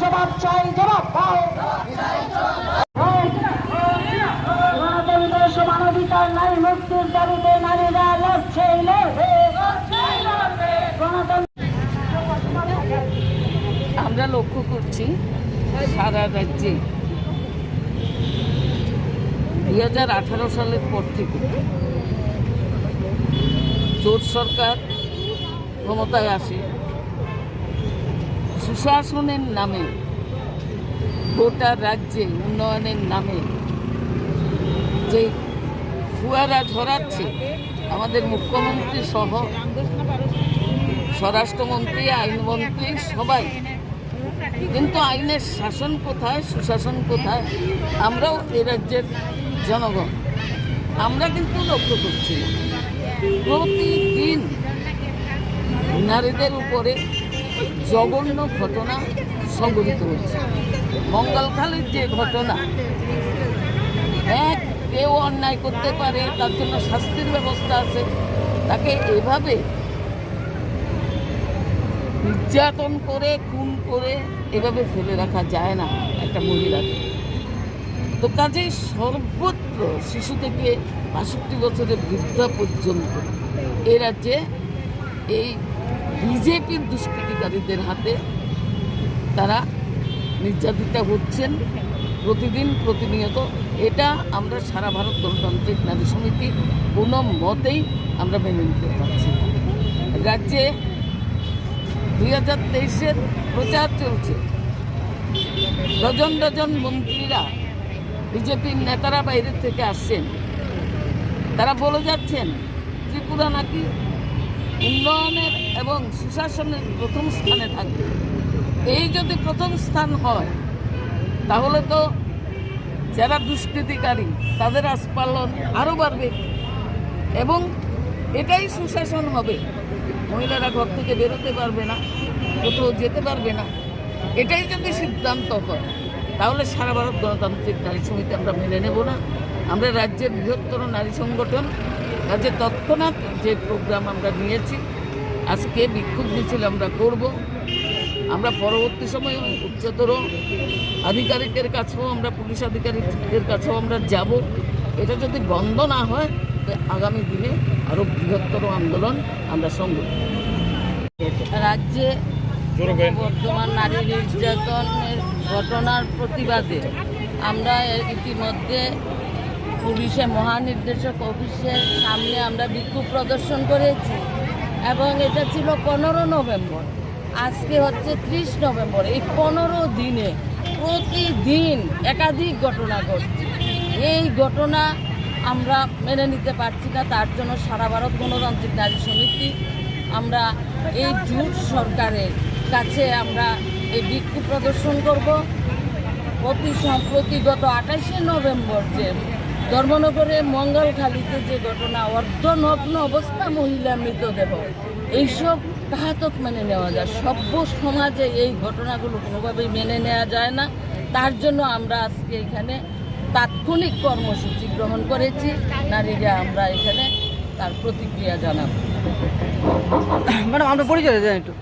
জবাব চাই, জবাব মুক্তির দাবিতে নারীরা লড়ছে আমরা লক্ষ্য করছি সারা রাজ্যে দুই হাজার আঠারো সালের পর থেকে জোট সরকার ক্ষমতায় আসে। সুশাসনের নামে, গোটা রাজ্যে উন্নয়নের নামে যে ফুয়ারা ঝরাচ্ছে, আমাদের মুখ্যমন্ত্রী সহ স্বরাষ্ট্রমন্ত্রী, আইনমন্ত্রী সবাই। কিন্তু আইনের শাসন কোথায়, সুশাসন কোথায়? আমরাও এ রাজ্যের জনগণ। আমরা কিন্তু লক্ষ্য করছি, প্রতিদিন নারীদের উপরে জঘন্য ঘটনা সংঘটিত হচ্ছে। মঙ্গলখালীর যে ঘটনা, এক কেউ অন্যায় করতে পারে, তার জন্য শাস্তির ব্যবস্থা আছে, তাকে এভাবে নির্যাতন করে, খুন করে এভাবে ফেলে রাখা যায় না একটা মহিলাকে। তো কাজেই সর্বত্র শিশু থেকে বাষট্টি বছরের বৃদ্ধা পর্যন্ত এ রাজ্যে এই বিজেপির দুষ্কৃতিকারীদের হাতে তারা নির্যাতিতা হচ্ছেন প্রতিদিন প্রতিনিয়ত। এটা আমরা সারা ভারত গণতান্ত্রিক নারী সমিতি কোনো মতেই আমরা মেনে নিতে পারছি। রাজ্যে দুই হাজার তেইশের প্রচার চলছে। ডজন ডজন মন্ত্রীরা বিজেপির নেতারা বাইরে থেকে আসছেন। তারা বলে যাচ্ছেন, ত্রিপুরা নাকি উন্নয়নের এবং সুশাসনের প্রথম স্থানে থাকবে। এই যদি প্রথম স্থান হয়, তাহলে তো যারা দুষ্কৃতিকারী, তাদের আস্পালন আরও বাড়বে এবং এটাই সুশাসন হবে। মহিলারা ঘর থেকে বেরোতে পারবে না, কোথাও যেতে পারবে না। এটাই যদি সিদ্ধান্ত হয়, তাহলে সারা ভারত গণতান্ত্রিক নারী সমিতি আমরা মেনে নেব না। আমরা রাজ্যের বৃহত্তর নারী সংগঠন রাজ্যের তৎক্ষণাৎ যে প্রোগ্রাম আমরা নিয়েছি, আজকে বিক্ষোভ মিছিল আমরা করব। আমরা পরবর্তী সময়ে উচ্চতর আধিকারিকের কাছেও আমরা, পুলিশ আধিকারিকের কাছেও আমরা যাব। এটা যদি বন্ধ না হয় আগামী দিনে আরও বৃহত্তর আন্দোলন আমরা সংগঠিত রাজ্যে বর্তমান নারী নির্যাতনের ঘটনার প্রতিবাদে আমরা ইতিমধ্যে পুলিশের মহানির্দেশক অফিসের সামনে আমরা বিক্ষোভ প্রদর্শন করেছি এবং এটা ছিল পনেরো নভেম্বর। আজকে হচ্ছে ত্রিশ নভেম্বর। এই পনেরো দিনে প্রতিদিন একাধিক ঘটনা ঘটছে। এই ঘটনা আমরা মেনে নিতে পারছি না, তার জন্য সারা ভারত গণতান্ত্রিক নারী সমিতি আমরা এই জুট সরকারের কাছে আমরা এই বিক্ষোভ প্রদর্শন করব। অতি সম্প্রতি গত আঠাশে নভেম্বর যে ধর্মনগরে মঙ্গলখালীতে যে ঘটনা, অর্ধনগ্ন অবস্থা মহিলা মৃতদেহ, এইসব তাহাতক মেনে নেওয়া যায়। সভ্য সমাজে এই ঘটনাগুলো কোনোভাবেই মেনে নেওয়া যায় না। তার জন্য আমরা আজকে এখানে তাৎক্ষণিক কর্মসূচি গ্রহণ করেছি। নারীরা আমরা এখানে তার প্রতিক্রিয়া জানাব। ম্যাডাম, আমরা পরিচয় দেন একটু।